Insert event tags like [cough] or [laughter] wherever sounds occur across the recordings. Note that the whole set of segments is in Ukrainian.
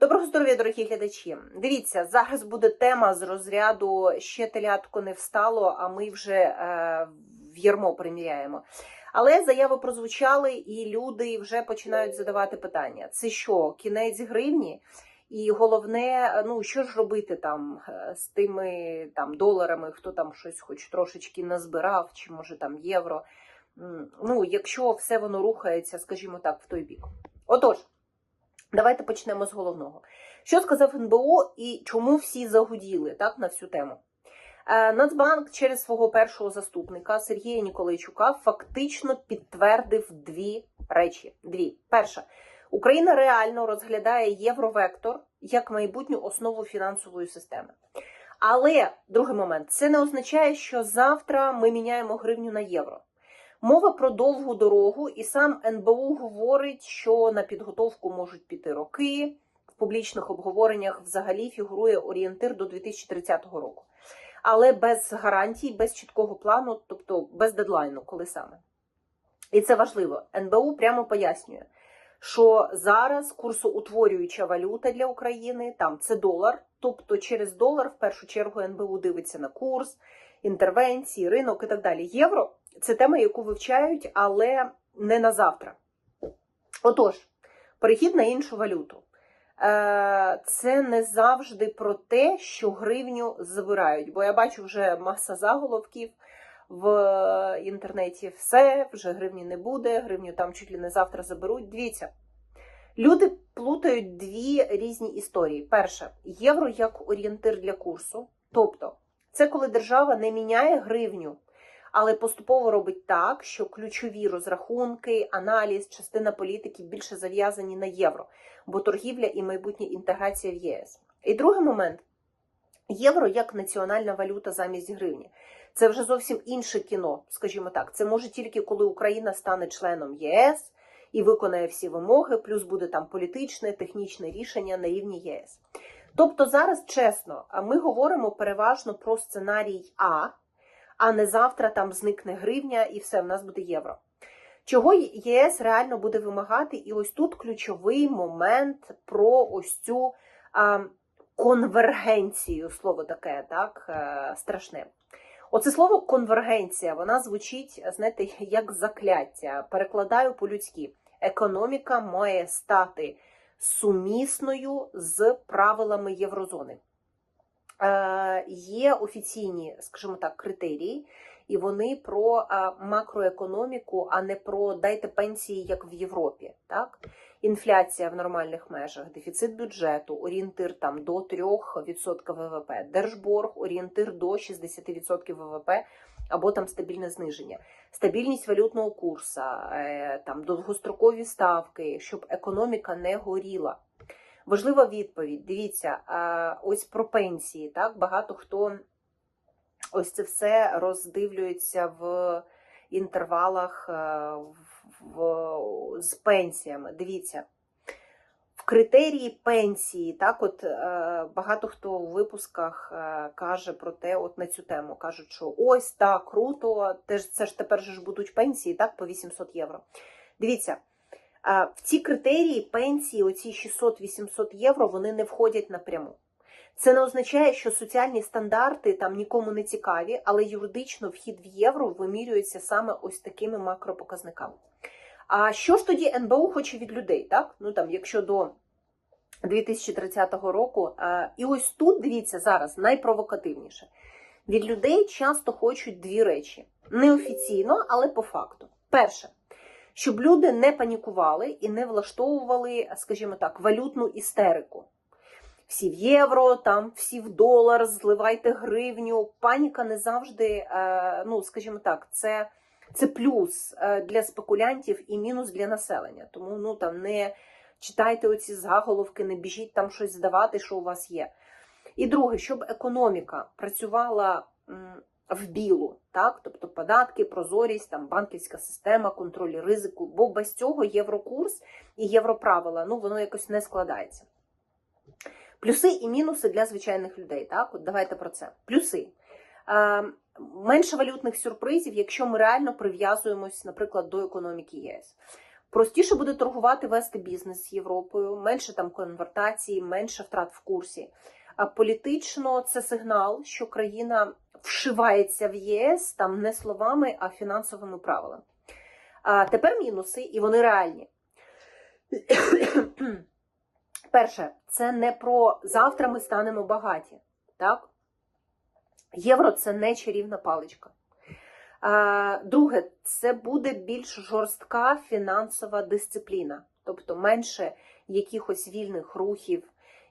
Доброго здоров'я, дорогі глядачі. Дивіться, зараз буде тема з розряду ще телятко не встало, а ми вже е, в ярмо приміряємо. Але заяви прозвучали, і люди вже починають задавати питання: це що, кінець гривні? І головне, ну що ж робити там е, з тими там доларами, хто там щось хоч трошечки назбирав, чи може там євро. Ну, якщо все воно рухається, скажімо так, в той бік. Отож. Давайте почнемо з головного. Що сказав НБО і чому всі загуділи так, на всю тему? Е, Нацбанк через свого першого заступника Сергія Ніколайчука фактично підтвердив дві речі. Дві. Перша, Україна реально розглядає євровектор як майбутню основу фінансової системи. Але другий момент, це не означає, що завтра ми міняємо гривню на євро. Мова про довгу дорогу, і сам НБУ говорить, що на підготовку можуть піти роки. В публічних обговореннях взагалі фігурує орієнтир до 2030 року. Але без гарантій, без чіткого плану, тобто без дедлайну, коли саме. І це важливо. НБУ прямо пояснює, що зараз курсоутворююча валюта для України там це долар. Тобто через долар в першу чергу НБУ дивиться на курс, інтервенції, ринок і так далі. Євро це тема, яку вивчають, але не на завтра. Отож, перехід на іншу валюту. Е, Це не завжди про те, що гривню забирають. Бо я бачу вже маса заголовків в інтернеті. Все, вже гривні не буде, гривню там чуть ли не завтра заберуть. Дивіться. Люди плутають дві різні історії. Перше, євро як орієнтир для курсу. Тобто, це коли держава не міняє гривню, але поступово робить так, що ключові розрахунки, аналіз, частина політики більше зав'язані на євро, бо торгівля і майбутня інтеграція в ЄС. І другий момент євро як національна валюта замість гривні. Це вже зовсім інше кіно, скажімо так. Це може тільки коли Україна стане членом ЄС і виконає всі вимоги, плюс буде там політичне, технічне рішення на рівні ЄС. Тобто зараз чесно, ми говоримо переважно про сценарій А, а не завтра там зникне гривня і все, в нас буде євро. Чого ЄС реально буде вимагати? І ось тут ключовий момент про ось цю а, конвергенцію, слово таке, так, е, страшне. Оце слово конвергенція, вона звучить, знаєте, як закляття. Перекладаю по-людськи. Економіка має стати сумісною з правилами Єврозони. Е, Є офіційні, скажімо так, критерії, і вони про е, макроекономіку, а не про дайте пенсії, як в Європі. Так? Інфляція в нормальних межах, дефіцит бюджету, орієнтир там до 3% ВВП, держборг, орієнтир до 60% ВВП або там стабільне зниження, стабільність валютного курсу, е, там довгострокові ставки, щоб економіка не горіла. Важлива відповідь. Дивіться, ось про пенсії. Так, багато хто ось це все роздивлюється в інтервалах е, в, з пенсіями. Дивіться. В критерії пенсії, так, от е, багато хто в випусках е, каже про те, от на цю тему кажуть, що ось так круто, це ж тепер ж будуть пенсії, так, по 800 євро. Дивіться, в ці критерії пенсії, оці 600-800 євро, вони не входять напряму. Це не означає, що соціальні стандарти там нікому не цікаві, але юридично вхід в євро вимірюється саме ось такими макропоказниками. А що ж тоді НБУ хоче від людей? Так? Ну там, якщо до 2030 року, е, і ось тут дивіться зараз найпровокативніше. Від людей часто хочуть дві речі: неофіційно, але по факту. Перше, щоб люди не панікували і не влаштовували, скажімо так, валютну істерику. Всі в євро, там всі в долар, зливайте гривню. Паніка не завжди, е, ну скажімо так, це. Це плюс е, для спекулянтів і мінус для населення. Тому ну там не читайте оці заголовки, не біжіть там щось здавати, що у вас є. І друге, щоб економіка працювала в білу, так, тобто податки, прозорість, там банківська система, контроль ризику, бо без цього єврокурс і європравила, ну воно якось не складається. Плюси і мінуси для звичайних людей. Так, от давайте про це. Плюси. Менше валютних сюрпризів, якщо ми реально прив'язуємось, наприклад, до економіки ЄС. Простіше буде торгувати, вести бізнес з Європою, менше там конвертації, менше втрат в курсі. А політично це сигнал, що країна вшивається в ЄС там не словами, а фінансовими правилами. А тепер мінуси, і вони реальні. [coughs] Перше, це не про завтра ми станемо багаті. Так? Євро це не чарівна паличка. Друге, це буде більш жорстка фінансова дисципліна, тобто менше якихось вільних рухів,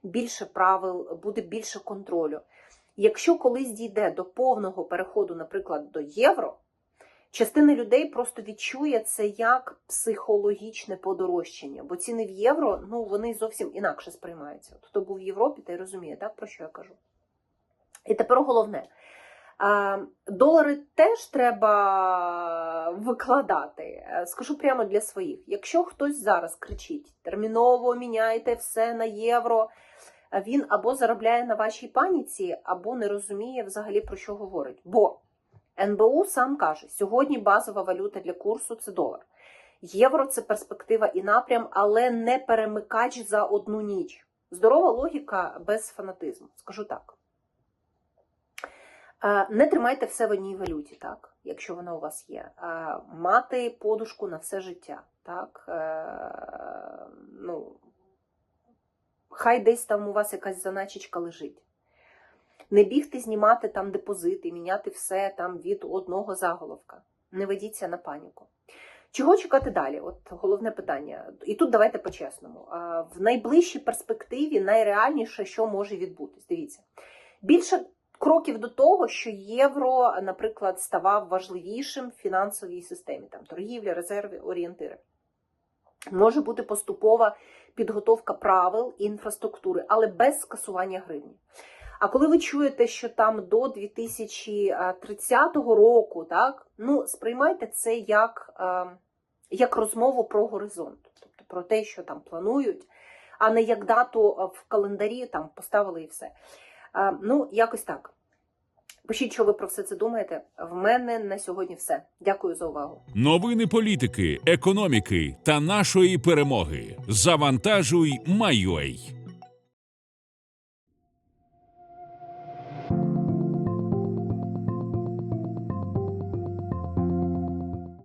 більше правил, буде більше контролю. Якщо колись дійде до повного переходу, наприклад, до євро, частина людей просто відчує це як психологічне подорожчання, бо ціни в євро ну, вони зовсім інакше сприймаються. От Хто був в Європі, той розуміє, так, про що я кажу. І тепер головне. Долари теж треба викладати. Е, Скажу прямо для своїх. Якщо хтось зараз кричить терміново міняйте все на євро, він або заробляє на вашій паніці, або не розуміє взагалі про що говорить. Бо НБУ сам каже, сьогодні базова валюта для курсу це долар. Євро це перспектива і напрям, але не перемикач за одну ніч. Здорова логіка без фанатизму. Скажу так. Е, Не тримайте все в одній валюті, так, якщо вона у вас є. Е, Мати подушку на все життя, так. Хай десь там у вас якась заначечка лежить. Не бігти знімати там депозити, міняти все там від одного заголовка. Не ведіться на паніку. Чого чекати далі? От головне питання. І тут давайте по-чесному. В найближчій перспективі найреальніше, що може відбутись. Дивіться, більше кроків до того, що євро, наприклад, ставав важливішим в фінансовій системі, там торгівля, резерви, орієнтири. Може бути поступова підготовка правил і інфраструктури, але без скасування гривні. А коли ви чуєте, що там до 2030 року, так, ну, сприймайте це як, е, як розмову про горизонт, тобто про те, що там планують, а не як дату в календарі там поставили і все. Е, ну, якось так. Пишіть, що ви про все це думаєте. В мене на сьогодні все. Дякую за увагу. Новини політики, економіки та нашої перемоги. Завантажуй, Майой.